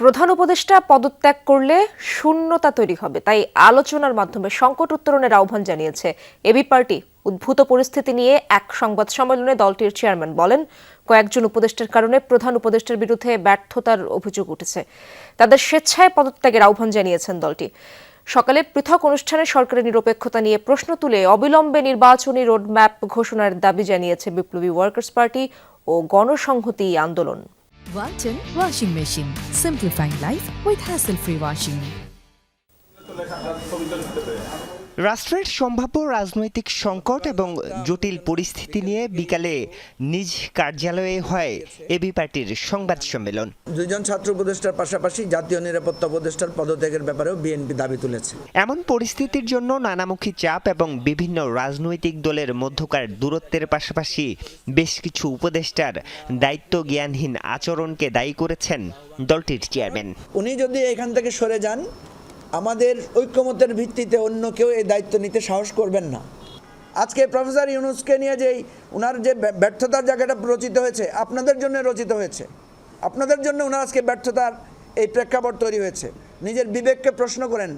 প্রধান উপদেষ্টা পদত্যাগ করলে শূন্যতা তৈরি হবে। তাই আলোচনার মাধ্যমে সংকট উত্তরণের আহ্বান জানিয়েছে এবি পার্টি। উদ্ভূত পরিস্থিতি নিয়ে এক সংবাদ সম্মেলনে দলটির চেয়ারম্যান বলেন, কয়েকজন উপদেষ্টার কারণে প্রধান উপদেষ্টার বিরুদ্ধে ব্যর্থতার অভিযোগ উঠেছে। তাদের স্বেচ্ছায় পদত্যাগের আহ্বান জানিয়েছেন দলটি। সকালে পৃথক অনুষ্ঠানে সরকারের নিরপেক্ষতা নিয়ে প্রশ্ন তুলে অবিলম্বে নির্বাচনী রোডম্যাপ ঘোষণার দাবি জানিয়েছে বিপ্লবী ওয়ার্কার্স পার্টি ও গণসংহতি আন্দোলন। Walton Washing Machine. Simplifying life with hassle-free washing. রাষ্ট্রের সম্ভাব্য রাজনৈতিক সংকট এবং জটিল পরিস্থিতি নিয়ে বিকালে নিজ কার্যালয়ে হয় এবি পার্টির সংবাদ সম্মেলন। দুইজন ছাত্র উপদেষ্টার পাশাপাশি জাতীয় নিরাপত্তা উপদেষ্টার পদত্যাগের ব্যাপারেও বিএনপি দাবি তুলেছে। এমন পরিস্থিতির জন্য নানামুখী চাপ এবং বিভিন্ন রাজনৈতিক দলের মধ্যকার দূরত্বের পাশাপাশি বেশ কিছু উপদেষ্টার দায়িত্ব জ্ঞানহীন আচরণকে দায়ী করেছেন দলটির চেয়ারম্যান। উনি যদি এখান থেকে সরে যান আমাদের ঐক্যমতের ভিত্তিতে অন্য কেউ এই দায়িত্ব নিতে সাহস করবেন না। আজকে প্রফেসর ইউনুসকে নিয়ে যেই ওনার যে ব্যর্থতার জায়গাটা রচিত হয়েছে, আপনাদের জন্য রচিত হয়েছে। আপনাদের জন্য ওনার আজকে ব্যর্থতার এই প্রেক্ষাপট তৈরি হয়েছে। নিজের বিবেককে প্রশ্ন করেন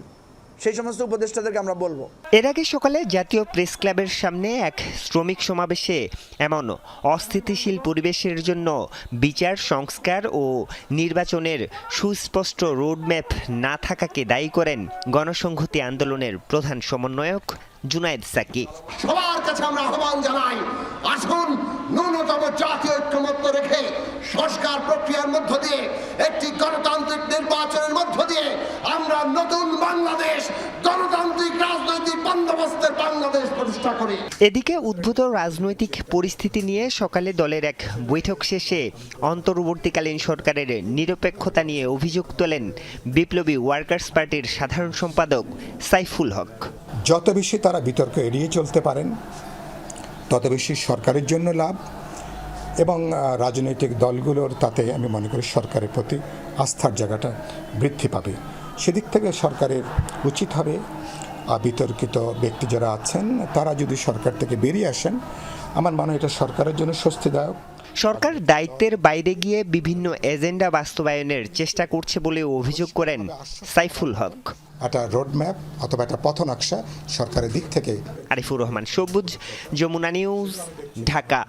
সেই সমস্ত উপদেষ্টাদেরকে আমরা বলব। এর আগে সকালে জাতীয় প্রেস ক্লাবের সামনে এক শ্রমিক সমাবেশে এমন অস্থিতিশীল পরিবেশের জন্য বিচার সংস্কার ও নির্বাচনের সুস্পষ্ট রোডম্যাপ না থাকাকে দায়ী করেন গণসংহতি আন্দোলনের প্রধান সমন্বয়ক জুনায়েদ সাকি। সবার কাছে আমরা আহ্বান জানাই আসুন ন্যূনতম জাতীয় ঐক্যমত্য রেখে সংস্কার প্রক্রিয়ার মধ্য দিয়ে একটি গণতান্ত্রিক নির্বাচনের নতুন বাংলাদেশ গণতান্ত্রিক রাজনৈতিক বন্দোবস্তের বাংলাদেশ প্রতিষ্ঠা করি। এদিকে উদ্ভূত রাজনৈতিক পরিস্থিতি নিয়ে সকালে দলের এক বৈঠক শেষে অন্তর্বর্তীকালীন সরকারের নিরপেক্ষতা নিয়ে অভিযোগ তোলেন বিপ্লবী ওয়ার্কার্স পার্টির সাধারণ সম্পাদক সাইফুল হক। যত বেশি তারা বিতর্ক এড়িয়ে চলতে পারেন তত বেশি সরকারের জন্য লাভ এবং রাজনৈতিক দলগুলোর তাতে আমি মনে করি সরকারের প্রতি আস্থার জায়গাটা বৃদ্ধি পাবে। সেদিক থেকে সরকারের উচিত হবে বিতর্কিত ব্যক্তি যারা আছেন তারা যদি সরকার থেকে বেরিয়ে আসেন আমার মনে হয় এটা সরকারের জন্য স্বস্তিদায়ক। সরকার দায়িত্বের বাইরে গিয়ে বিভিন্ন এজেন্ডা বাস্তবায়নের চেষ্টা করছে বলে অভিযোগ করেন সাইফুল হক। একটা রোডম্যাপ অথবা একটা পথনকশা সরকারের দিক থেকে। আরিফুর রহমান সবুজ যমুনা নিউজ ঢাকা।